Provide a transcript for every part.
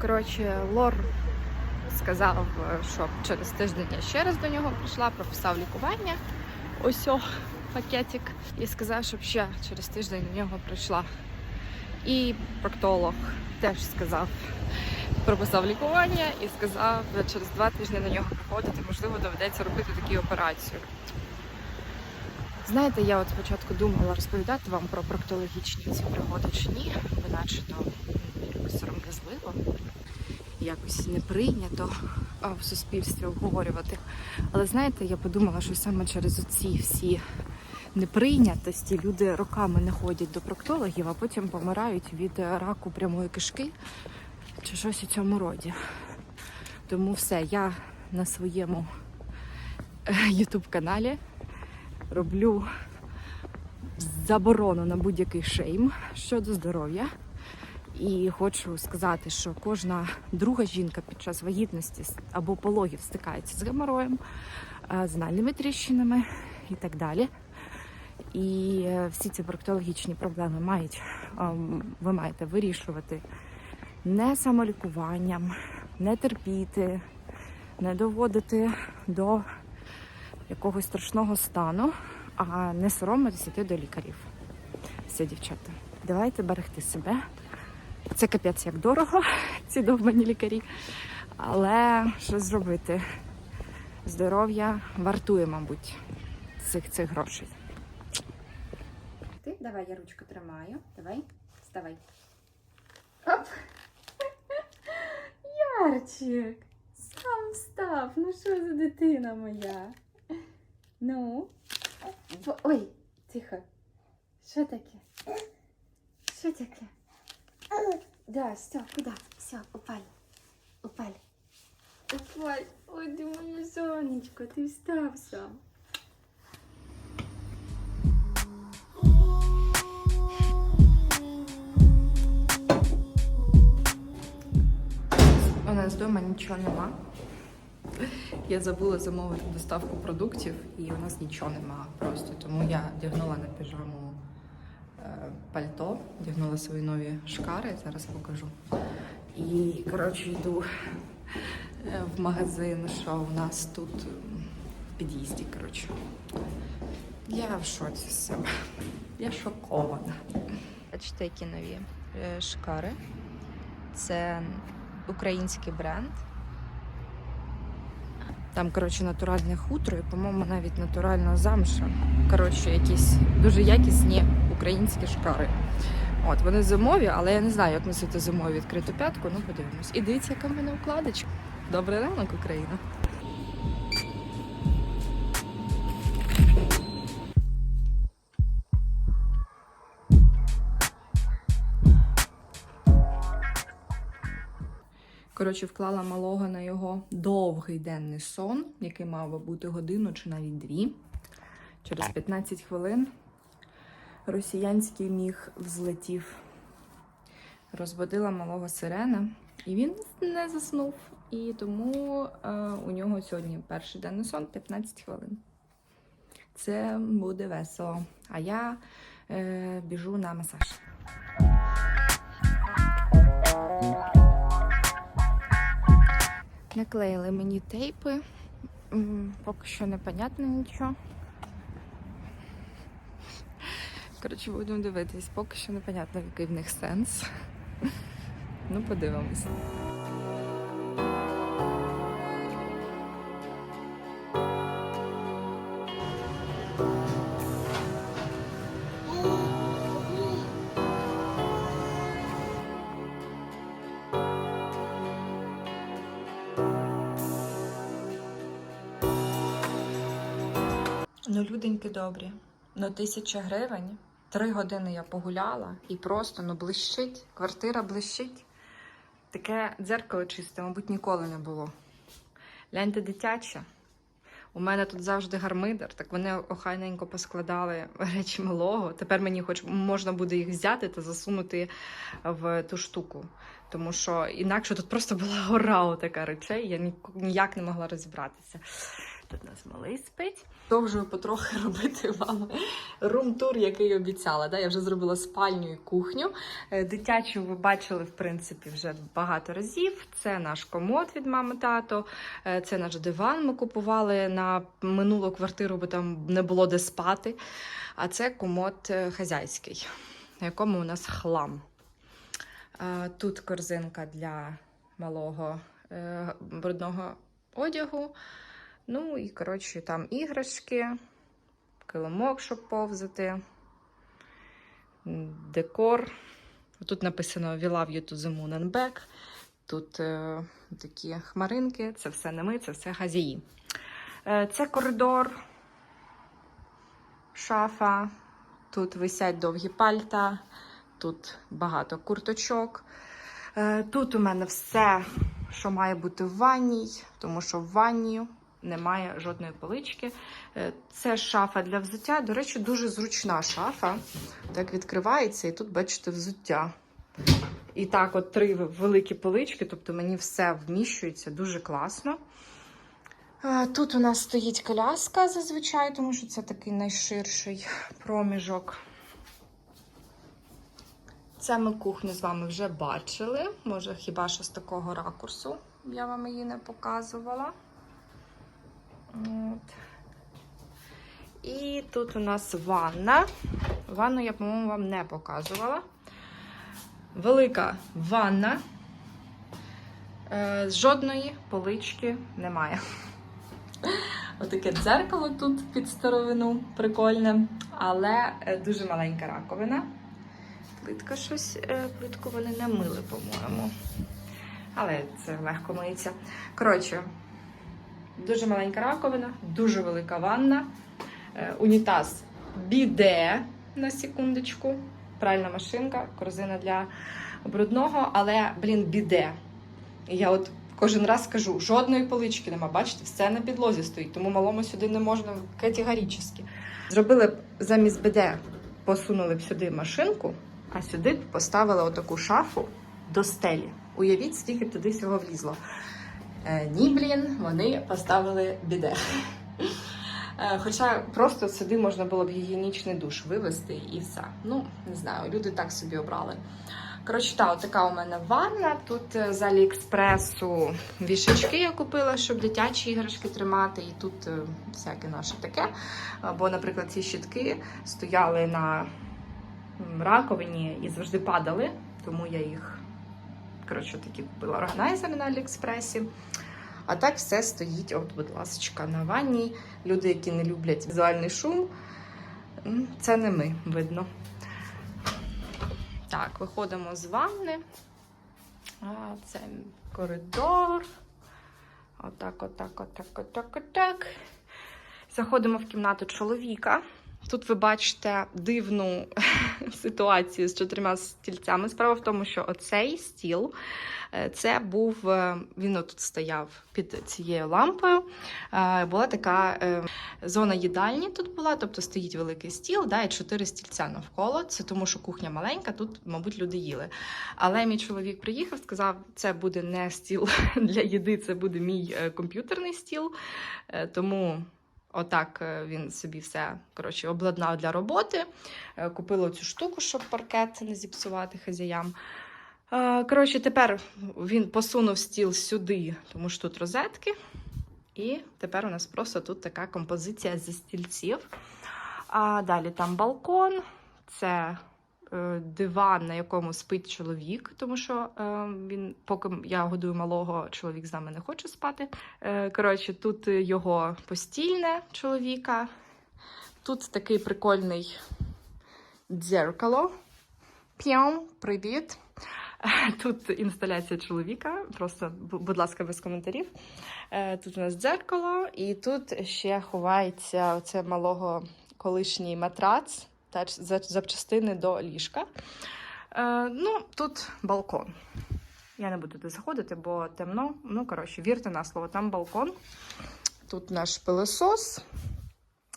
Коротше, Лор сказав, що через тиждень я ще раз до нього прийшла, прописав лікування. Ось пакетик. І сказав, щоб ще через тиждень до нього прийшла. І проктолог теж сказав, прописав лікування і сказав, через два тижні на нього приходити, можливо, доведеться робити таку операцію. Знаєте, я от спочатку думала розповідати вам про проктологічні ці пригоди чи ні, бо наче то якось не прийнято в суспільстві обговорювати. Але знаєте, я подумала, що саме через оці всі неприйнятості люди роками не ходять до проктологів, а потім помирають від е, раку прямої кишки чи щось у цьому роді. Тому все, я на своєму ютуб каналі роблю заборону на будь-який шейм щодо здоров'я. І хочу сказати, що кожна друга жінка під час вагітності або пологів стикається з геморроєм, е, з нальними тріщинами і так далі. І е, всі ці проктологічні проблеми мають, ем, ви маєте вирішувати не самолікуванням, не терпіти, не доводити до якогось страшного стану, а не соромитися йти до лікарів. Все, дівчата, давайте берегти себе. Це капець як дорого, ці довбані лікарі. Але що зробити? Здоров'я вартує, мабуть, цих цих грошей. Ти давай я ручку тримаю. Давай, вставай. Оп! Ярчик! Сам встав. Ну що за дитина моя? Ну. Ой, тихо. Що таке? Що таке? Да, все, куда? Все, упали. Упали. Упали. Ой, ты моє сонечко, ти встав сам. У нас вдома нічого нема. Я забула замовити доставку продуктів, і у нас нічого нема просто. Тому я вдягнула на піжаму пальто, вдягнула свої нові шкари, зараз покажу. І, коротше, йду е, в магазин, що у нас тут в під'їзді. Коротше. Я в шоці з себе. Я шокована. Бачите, які нові е, шкари. Це український бренд. Там, коротше, натуральне хутро і, по-моєму, навіть натуральна замша. Коротше, якісь дуже якісні українські шкари. От, вони зимові, але я не знаю, як носити зимові відкриту п'ятку, ну подивимось. І дивіться, яка в мене укладочка. Добрий ранок, Україна. Коротше, вклала малого на його довгий денний сон, який мав би бути годину чи навіть дві. Через 15 хвилин росіянський міг взлетів. Розбудила малого сирена, і він не заснув. І тому е, у нього сьогодні перший денний сон 15 хвилин. Це буде весело. А я е, біжу на масаж. Наклеїли мені тейпи. Поки що непонятно нічого. Коротше, будемо дивитись, поки що непонятно, який в них сенс. Ну, подивимось. Ну, люденьки добрі. Ну, тисяча гривень. Три години я погуляла і просто ну блищить. Квартира блищить. Таке дзеркало чисте, мабуть, ніколи не було. Гляньте дитяче. У мене тут завжди гармидер, так вони охайненько поскладали речі малого. Тепер мені хоч можна буде їх взяти та засунути в ту штуку. Тому що інакше тут просто була гора така речей, я ніяк не могла розібратися. Тут у нас малий спить. Продовжую потрохи робити вам рум-тур, який обіцяла. Да? Я вже зробила спальню і кухню. Е, Дитячу ви бачили, в принципі, вже багато разів. Це наш комод від мами тато, е, це наш диван. Ми купували на минулу квартиру, бо там не було де спати. А це комод е, хазяйський, на якому у нас хлам. Тут корзинка для малого брудного одягу. Ну і, коротше, там іграшки, килимок, щоб повзати, декор. Тут написано We love you to the moon and back. Тут е, такі хмаринки, це все не ми, це все хазяї. Е, це коридор, шафа. Тут висять довгі пальта, тут багато курточок. Е, Тут у мене все, що має бути в ванній, тому що в ванні немає жодної полички. Е, Це шафа для взуття. До речі, дуже зручна шафа. Так відкривається, і тут бачите взуття. І так, от три великі полички, тобто мені все вміщується дуже класно. Е, Тут у нас стоїть коляска зазвичай, тому що це такий найширший проміжок. Це ми кухню з вами вже бачили. Може, хіба що з такого ракурсу я вам її не показувала. От. І тут у нас ванна. Ванну я, по-моєму, вам не показувала. Велика ванна. Е, жодної полички немає. Отаке дзеркало тут під старовину, прикольне, але е, дуже маленька раковина. Плитка щось, е, плитку вони не мили, по-моєму. Але це легко миється. Коротше, дуже маленька раковина, дуже велика ванна, е, унітаз біде на секундочку, пральна машинка, корзина для брудного, але, блін, біде. Я от кожен раз кажу, жодної полички нема. Бачите, все на підлозі стоїть, тому малому сюди не можна категорично. Зробили б замість біде, посунули б сюди машинку, а сюди б поставили отаку шафу до стелі. Уявіть, скільки туди всього влізло. Е, ні, блін, вони поставили біде. Е, Хоча просто сюди можна було б гігієнічний душ вивести і все. Ну, не знаю, люди так собі обрали. Коротше, та, така у мене ванна. Тут е, з Аліекспресу вішачки я купила, щоб дитячі іграшки тримати. І тут всяке наше таке. Бо, наприклад, ці щітки стояли на раковині і завжди падали, тому я їх коротше, такі купила органайзери на Аліекспресі. А так все стоїть, от, будь ласка, на ванні. Люди, які не люблять візуальний шум, це не ми, видно. Так, виходимо з ванни. А, це коридор. Отак, отак, отак, отак, отак. Заходимо в кімнату чоловіка. Тут ви бачите дивну ситуацію з чотирма стільцями. Справа в тому, що оцей стіл е, це був, е, він тут стояв під цією лампою. Е, Була така зона їдальні тут була, тобто стоїть великий стіл, да, і чотири стільця навколо. Це тому, що кухня маленька, тут, мабуть, люди їли. Але мій чоловік приїхав, сказав, це буде не стіл для їди, це буде мій комп'ютерний стіл. Тому. Отак е, він собі все коротше, обладнав для роботи. Е, Купила цю штуку, щоб паркет не зіпсувати хазяям. Е, Коротше, тепер він посунув стіл сюди, тому що тут розетки. І тепер у нас просто тут така композиція зі стільців. А далі там балкон, це диван, на якому спить чоловік, тому що е, він, поки я годую малого, чоловік з нами не хоче спати. Е, коротше, тут його постільне чоловіка. Тут такий прикольний дзеркало. П'ям, привіт. Тут інсталяція чоловіка. Просто, будь ласка, без коментарів. Е, Тут у нас дзеркало, і тут ще ховається оце малого колишній матрац запчастини до ліжка. Е, Ну, тут балкон. Я не буду туди заходити, бо темно. Ну, коротше, вірте на слово, там балкон. Тут наш пилосос.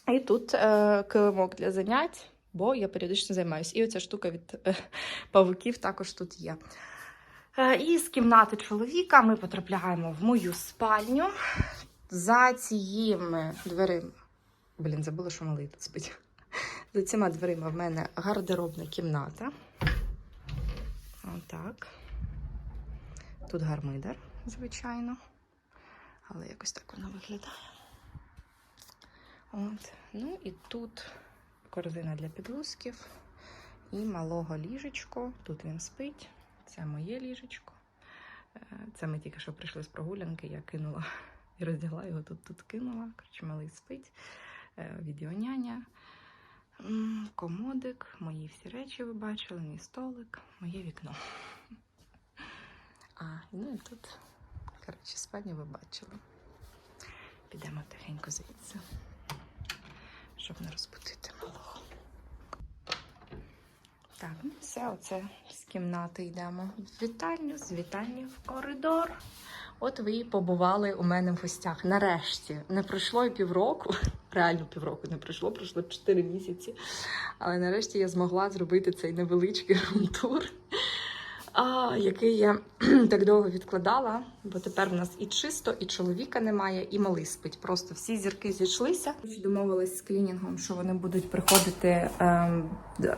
І тут е, килимок для занять, бо я періодично займаюся. І оця штука від е, павуків також тут є. Е, і з кімнати чоловіка ми потрапляємо в мою спальню. за ціїми дверима. Блін, забула, що малий тут спить. За цими дверима в мене гардеробна кімната. Отак. Тут гармидар, звичайно. Але якось так вона виглядає. От. Ну і тут корзина для підгузків і малого ліжечко. Тут він спить. Це моє ліжечко. Е, Це ми тільки що прийшли з прогулянки, я кинула і роздягла його тут, тут кинула. Коротше, малий спить. Е, Відеоняня. М, Комодик, мої всі речі ви бачили, мій столик, моє вікно. А, ну і тут, коротше, спальню ви бачили. Підемо тихенько звідси, щоб не розбудити малого. Так, ну все, оце з кімнати йдемо в вітальню, з вітальні в коридор. От ви і побували у мене в гостях. Нарешті не пройшло і півроку. Реально півроку не пройшло, пройшло 4 місяці. Але нарешті я змогла зробити цей невеличкий румтур, який я так довго відкладала, бо тепер в нас і чисто, і чоловіка немає, і малий спить. Просто всі зірки зійшлися. Домовились з клінінгом, що вони будуть приходити ем,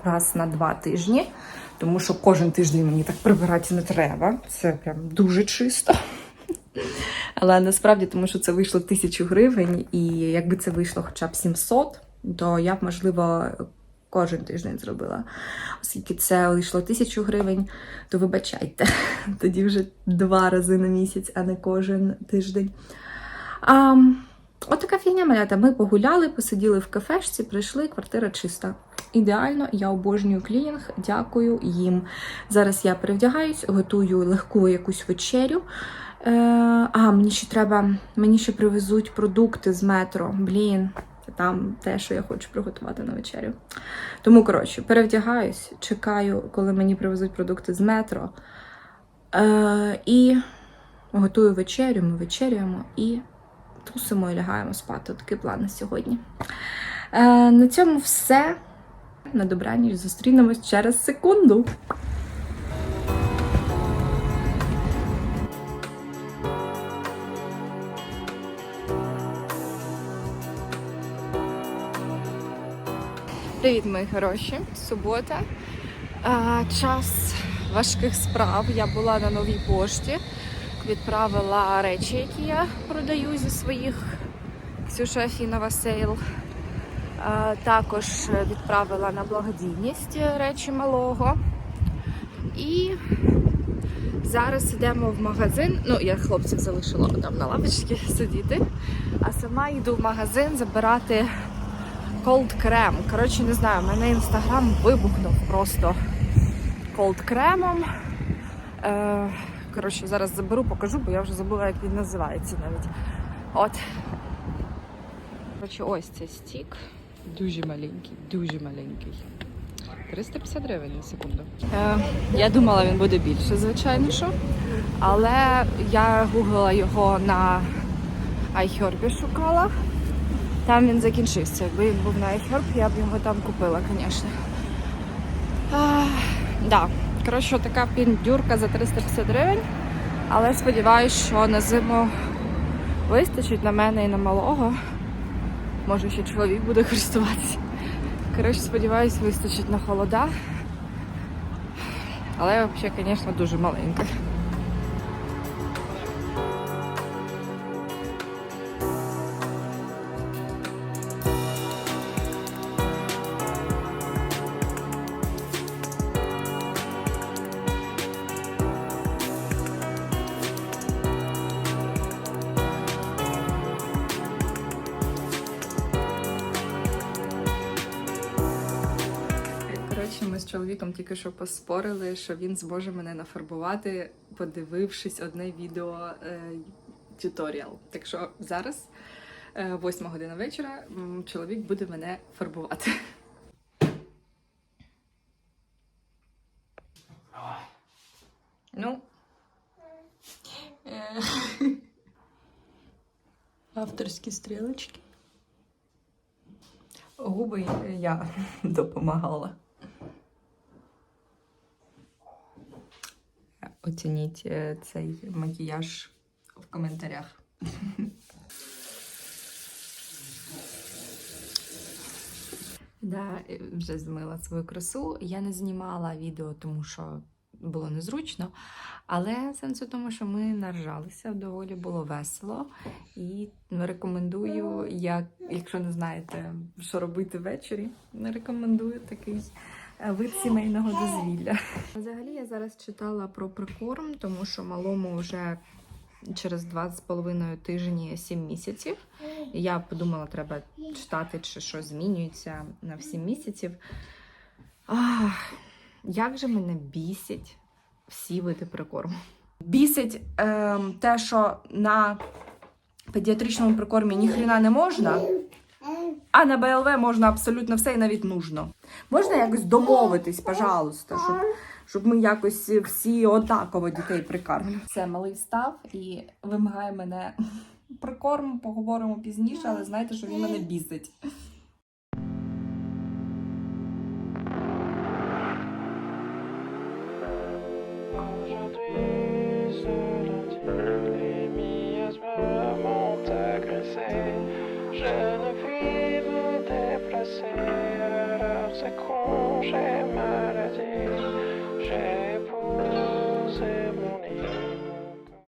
раз на два тижні, тому що кожен тиждень мені так прибирати не треба. Це прям дуже чисто. Але насправді, тому що це вийшло тисячу гривень, і якби це вийшло хоча б 700, то я б, можливо, кожен тиждень зробила. Оскільки це вийшло тисячу гривень, то вибачайте, тоді вже два рази на місяць, а не кожен тиждень. А, така фігня малята. Ми погуляли, посиділи в кафешці, прийшли, квартира чиста. Ідеально, я обожнюю клінінг, дякую їм. Зараз я перевдягаюсь, готую легку якусь вечерю. Е, а, мені ще треба, мені ще привезуть продукти з метро. Блін, там те, що я хочу приготувати на вечерю. Тому, коротше, перевдягаюсь, чекаю, коли мені привезуть продукти з метро. Е, і готую вечерю, ми вечерюємо і тусимо і лягаємо спати. Такий план на сьогодні. Е, на цьому все. На добраніч зустрінемось через секунду. Привіт, мої хороші. Субота. А, час важких справ. Я була на новій пошті, відправила речі, які я продаю зі своїх Ксюша Афінова сейл. Також відправила на благодійність речі малого. І зараз йдемо в магазин. Ну, я хлопців залишила там на лавочці сидіти, а сама йду в магазин забирати Cold крем. Коротше, не знаю, в мене інстаграм вибухнув просто колд кремом. Е, коротше, зараз заберу, покажу, бо я вже забула, як він називається навіть. От. Коротше, ось цей стік. Дуже маленький, дуже маленький. 350 гривень на секунду. Е, я думала, він буде більше, звичайно що. Але я гуглила його на iHerb шукала. Там він закінчився. Якби він був на iHerb, я б його там купила, звісно. А, да. Коротше, така піндюрка за 350 гривень. Але сподіваюся, що на зиму вистачить на мене і на малого. Може, ще чоловік буде користуватися. Коротше, сподіваюся, вистачить на холода. Але взагалі, звісно, дуже маленька. Коротше, ми з чоловіком тільки що поспорили, що він зможе мене нафарбувати, подивившись одне відео е, тюторіал. Так що зараз, е, 8 година вечора, чоловік буде мене фарбувати. Ну. е, Авторські стрілочки. Губи я допомагала. оцініть е, цей макіяж в коментарях. Да, вже змила свою красу. Я не знімала відео, тому що було незручно. Але сенс у тому, що ми наржалися, доволі було весело. І рекомендую, як, якщо не знаєте, що робити ввечері, рекомендую такий вид сімейного дозвілля. Взагалі я зараз читала про прикорм, тому що малому вже через два з половиною тижні 7 місяців. Я подумала, треба читати, чи щось змінюється на 7 місяців. Ах, як же мене бісять всі види прикорму. Бісить ем, те, що на педіатричному прикормі ніхрена не можна, а на БЛВ можна абсолютно все і навіть нужно. Можна якось домовитись, пожалуйста, щоб, щоб ми якось всі однаково дітей прикармлювали. Все, малий встав і вимагає мене прикорм, поговоримо пізніше, але знаєте, що він мене бісить. 控制。